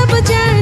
হিসাব জানে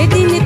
Cedini